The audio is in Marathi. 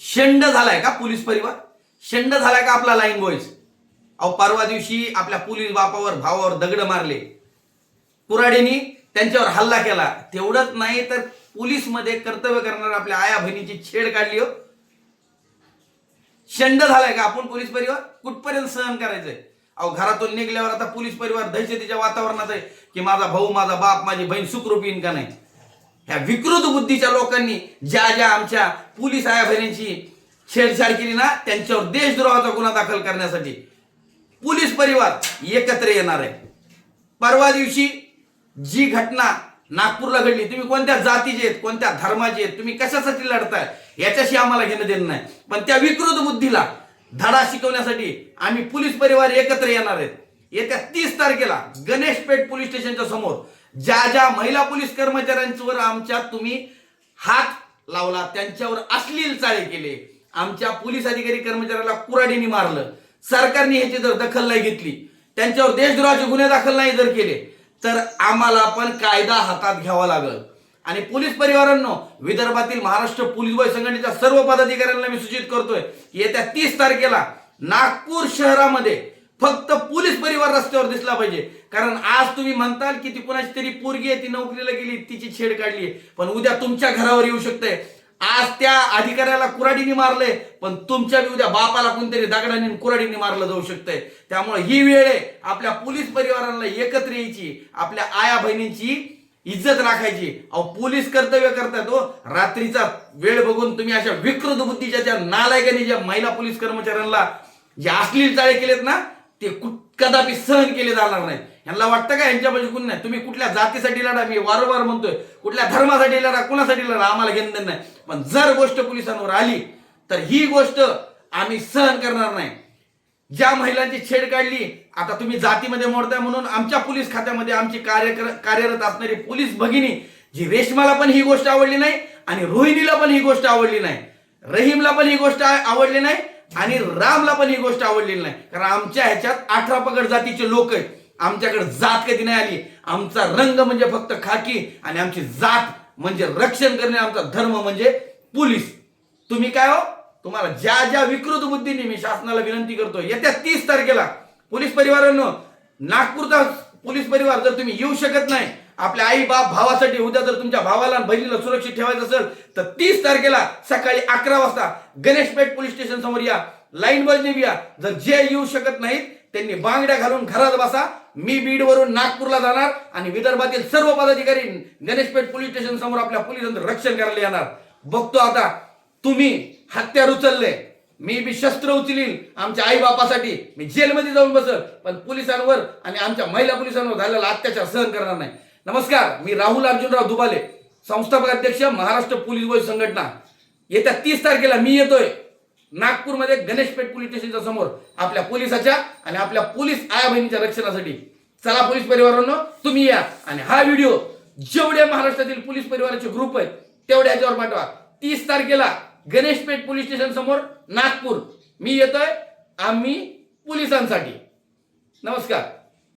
शेंड झालाय का पोलीस परिवार? शेंड झालाय का आपला लाईन बॉईज अहो परवा दिवशी आपल्या पोलीस बापावर भावावर दगड मारले. कुराडेनी त्यांच्यावर हल्ला केला. तेवढंच नाही तर पोलीसमध्ये कर्तव्य करणाऱ्या आपल्या आया बहिणीची छेड काढली हो. शेंड झालाय का आपण पोलीस परिवार? कुठपर्यंत सहन करायचंय? अहो घरातून निघल्यावर आता पोलीस परिवार दहशतीच्या वातावरणात आहे की माझा भाऊ माझा बाप माझी बहीण सुखरूप येईन का नाही? ह्या विकृत बुद्धीच्या लोकांनी ज्या ज्या आमच्या पोलीस आया बहिणींची छेडछाड केली ना त्यांच्यावर देशद्रोहाचा गुन्हा दाखल करण्यासाठी पोलीस परिवार एकत्र येणार आहे. परवा दिवशी जी घटना नागपूरला घडली तुम्ही कोणत्या जातीचे आहेत कोणत्या धर्माचे आहेत तुम्ही कशासाठी लढताय याच्याशी आम्हाला घेणं देणं नाही. पण त्या विकृत बुद्धीला धडा शिकवण्यासाठी आम्ही पोलीस परिवार एकत्र येणार आहेत. येत्या तीस तारखेला गणेशपेठ पोलीस स्टेशनच्या समोर ज्या ज्या महिला पोलीस कर्मचाऱ्यांवर आमच्या तुम्ही हात लावला त्यांच्यावर अश्लील चाळे केले. आमच्या पोलीस अधिकारी कर्मचाऱ्याला कुराडीने मारलं. सरकारने ह्याची जर दखल नाही घेतली त्यांच्यावर देशद्रोहाचे गुन्हे दाखल नाही जर केले तर आम्हाला पण कायदा हातात घ्यावा लागल. आणि पोलीस परिवारांनो विदर्भातील महाराष्ट्र पोलीस बळ संघटनेच्या सर्व पदाधिकाऱ्यांना मी सूचित करतोय येत्या तीस तारखेला नागपूर शहरामध्ये फक्त पोलीस परिवार रस्त्यावर दिसला पाहिजे. कारण आज तुम्ही म्हणताल की ती कुणाची तरी पोरगी आहे ती नोकरीला गेली तिची छेड काढली पण उद्या तुमच्या घरावर येऊ शकते आज त्या अधिकाऱ्याला कुराडीने मारले पण तुमच्या बी उद्या बापाला कोणतरी दगडाने कुराडीने मारलं जाऊ शकतंय. त्यामुळे ही वेळ आहे आपल्या पोलीस परिवारांना एकत्र यायची आपल्या आया बहिणींची इज्जत राखायची. अहो पोलीस कर्तव्य करतात हो. रात्रीचा वेळ बघून तुम्ही अशा विकृत बुद्धीच्या त्या नालायकांनी ज्या महिला पोलीस कर्मचाऱ्यांना जे अश्लील चाळे केलेत ना ते कुठ- कदापि सहन केले जाणार नाही. यांना वाटतं का यांच्यापाशी कुणी नाही तुम्ही कुठल्या जातीसाठी लढा? मी वारंवार म्हणतोय कुठल्या धर्मासाठी लढा कुणासाठी लढा? आम्हाला घेणं नाही. पण जर गोष्ट पोलिसांवर आली तर ही गोष्ट आम्ही सहन करणार नाही. ज्या महिलांची छेड काढली आता तुम्ही जातीमध्ये मोडताय म्हणून आमच्या पोलीस खात्यामध्ये आमची कार्य कार्यरत असणारी पोलीस भगिनी जी रेशमाला पण ही गोष्ट आवडली नाही आणि रोहिणीला पण ही गोष्ट आवडली नाही. रहीमला पण ही गोष्ट आवडली नाही. आणि रामला पण ही गोष्ट आवडलेली नाही. कारण आमच्या ह्याच्यात अठरा पगड जातीचे लोक आहेत. आमच्याकडे जात कधी नाही आली. आमचा रंग म्हणजे फक्त खाकी आणि आमची जात म्हणजे रक्षण करणे आमचा धर्म म्हणजे पोलीस. तुम्ही काय हो? तुम्हाला ज्या ज्या विकृत बुद्धीने मी शासनाला विनंती करतो येत्या तीस तारखेला पोलीस परिवारांनो नागपूरचा पोलीस परिवार जर तुम्ही येऊ शकत नाही आपल्या आई बाप भावासाठी उद्या जर तुमच्या भावाला बहिणीला सुरक्षित ठेवायचं असेल तर तीस तारखेला सकाळी अकरा वाजता गणेशपेठ पोलीस स्टेशन समोर या. लाईन बजने या. जर जे येऊ शकत नाहीत त्यांनी बांगड्या घालून घरात बसा. मी बीडवरून नागपूरला जाणार आणि विदर्भातील सर्व पदाधिकारी गणेशपेठ पोलीस स्टेशन समोर आपल्या पोलिसांचं रक्षण करायला येणार. बघतो आता तुम्ही हत्यार उचलले. मी बी शस्त्र उचलील आमच्या आई बापासाठी मी जेलमध्ये जाऊन बसल पण पोलिसांवर आणि आमच्या महिला पोलिसांवर झालेला अत्याचार सहन करणार नाही. नमस्कार मी राहुल अर्जुनराव दुबाले संस्थापक अध्यक्ष महाराष्ट्र पोलीस बल संघटना. येत्या तीस तारखेला मी येतोय. नागपूरमध्ये गणेशपेठ पोलीस स्टेशनच्या समोर आपल्या पोलिसाच्या आणि आपल्या पोलीस आया बहिणीच्या रक्षणासाठी. चला पोलीस परिवारांनो तुम्ही या. आणि हा व्हिडिओ जेवढे महाराष्ट्रातील पोलीस परिवाराचे ग्रुप आहेत तेवढ्या याच्यावर पाठवा. तीस तारखेला गणेशपेठ पोलीस स्टेशन समोर नागपूर. मी येतोय आम्ही पोलिसांसाठी. नमस्कार.